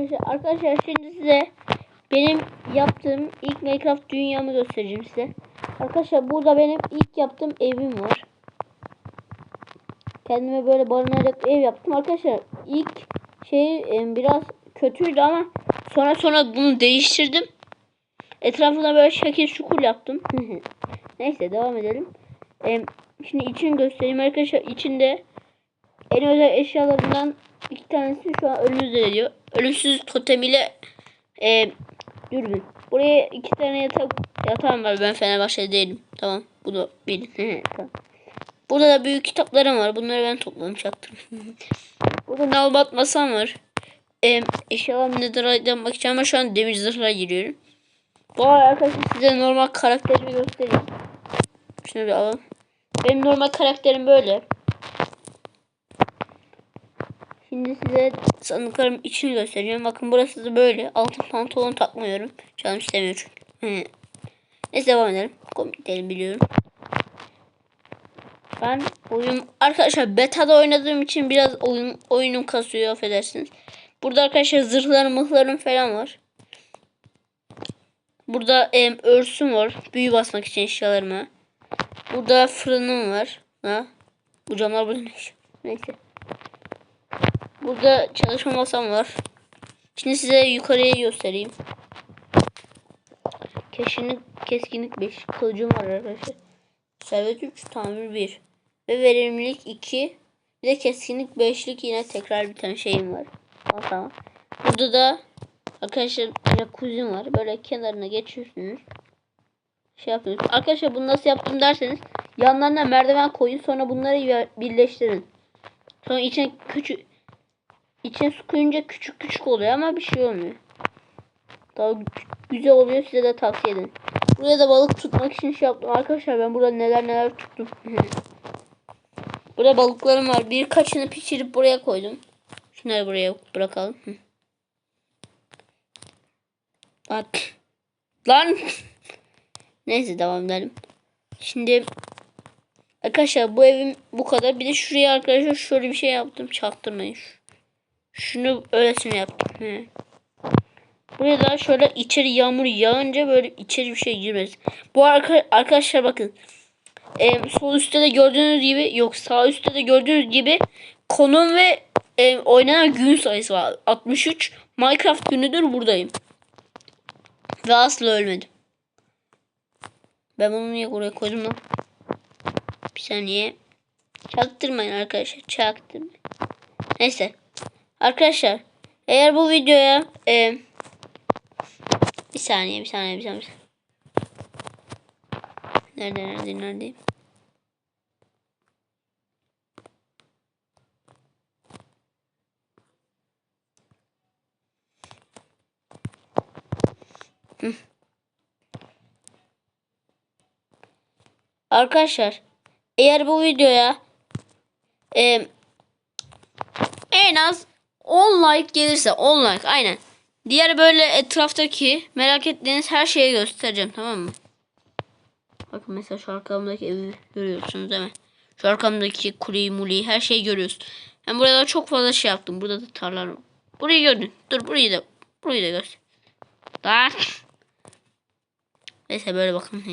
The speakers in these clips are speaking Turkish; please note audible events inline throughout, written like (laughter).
Arkadaşlar, arkadaşlar şimdi size benim yaptığım ilk Minecraft dünyamı göstereceğim size. Arkadaşlar burada benim ilk yaptığım evim var. Kendime böyle barınacak ev yaptım. Arkadaşlar ilk şey e, biraz kötüydü ama sonra sonra bunu değiştirdim. Etrafına böyle şekil şukul yaptım. (laughs) Neyse devam edelim. E, şimdi içini göstereyim arkadaşlar. İçinde en özel eşyalarından iki tanesi şu an önünüzde diyor. Ölümsüz totem ile e, dürbün. Buraya iki tane yatak yatağım var. Ben Fenerbahçe değilim. Tamam. Bu da benim. tamam. Burada da büyük kitaplarım var. Bunları ben topladım çaktım. (laughs) Burada nalbat masam var. E, eşyalarım netherite'den bakacağım ama şu an demir zırhlara giriyorum. Bu arada arkadaşlar size normal karakterimi göstereyim. Şunu bir alalım. Benim normal karakterim böyle. Şimdi size sandıklarım içini göstereceğim. Bakın burası da böyle. Altın pantolon takmıyorum. Canım istemiyor çünkü. Neyse devam edelim. Komik değil biliyorum. Ben oyun arkadaşlar beta'da oynadığım için biraz oyun oyunum kasıyor affedersiniz. Burada arkadaşlar zırhlarım mıhlarım falan var. Burada em, örsüm var. Büyü basmak için eşyalarıma. Burada fırınım var. Ha? Bu camlar burada ne? Neyse. Burada çalışma masam var. Şimdi size yukarıya göstereyim. Keşinlik, keskinlik 5. Kılıcım var arkadaşlar. Servet 3, tamir 1. Ve verimlilik 2. Bir de keskinlik 5'lik yine tekrar bir tane şeyim var. Ama tamam. Burada da arkadaşlar jacuzzi'm var. Böyle kenarına geçiyorsunuz. Şey yapıyorsunuz. Arkadaşlar bunu nasıl yaptım derseniz yanlarına merdiven koyun sonra bunları birleştirin. Sonra içine küçük içine su koyunca küçük küçük oluyor ama bir şey olmuyor. Daha güzel oluyor size de tavsiye ederim. Buraya da balık tutmak için şey yaptım. Arkadaşlar ben burada neler neler tuttum. (laughs) burada balıklarım var. Birkaçını pişirip buraya koydum. Şunları buraya bırakalım. Bak. Lan. (laughs) Neyse devam edelim. Şimdi arkadaşlar bu evim bu kadar. Bir de şuraya arkadaşlar şöyle bir şey yaptım. Çaktırmayın. Şunu öylesine yaptım. He. Buraya da şöyle içeri yağmur yağınca böyle içeri bir şey girmez. Bu arka, arkadaşlar bakın. E, sol üstte de gördüğünüz gibi yok sağ üstte de gördüğünüz gibi konum ve e, oynanan gün sayısı var. 63 Minecraft günüdür buradayım. Ve asla ölmedim. Ben bunu niye oraya koydum lan? Bir saniye. Çaktırmayın arkadaşlar. Çaktırmayın. Neyse. Arkadaşlar. Eğer bu videoya e, bir saniye bir saniye bir saniye. Nerede nerede neredeyim? Arkadaşlar eğer bu videoya e, en az 10 like gelirse 10 like aynen. Diğer böyle etraftaki merak ettiğiniz her şeyi göstereceğim tamam mı? Bakın mesela şu arkamdaki evi görüyorsunuz değil mi? Şu arkamdaki kuleyi muleyi her şeyi görüyorsun. Ben burada çok fazla şey yaptım. Burada da tarlar Burayı gördün. Dur burayı da burayı da göster. Daha. Neyse böyle bakın.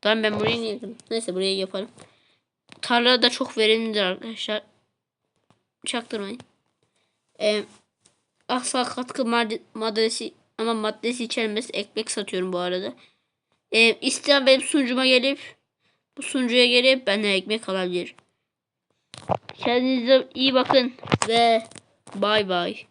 Tamam ben burayı niye? Neyse burayı yaparım. Tarla da çok verimlidir arkadaşlar. Çaktırmayın. Ee, asla katkı madde, maddesi ama maddesi içermez ekmek satıyorum bu arada. Ee, isteyen benim sunucuma gelip bu sunucuya gelip benden ekmek alabilir. Kendinize iyi bakın ve bay bay.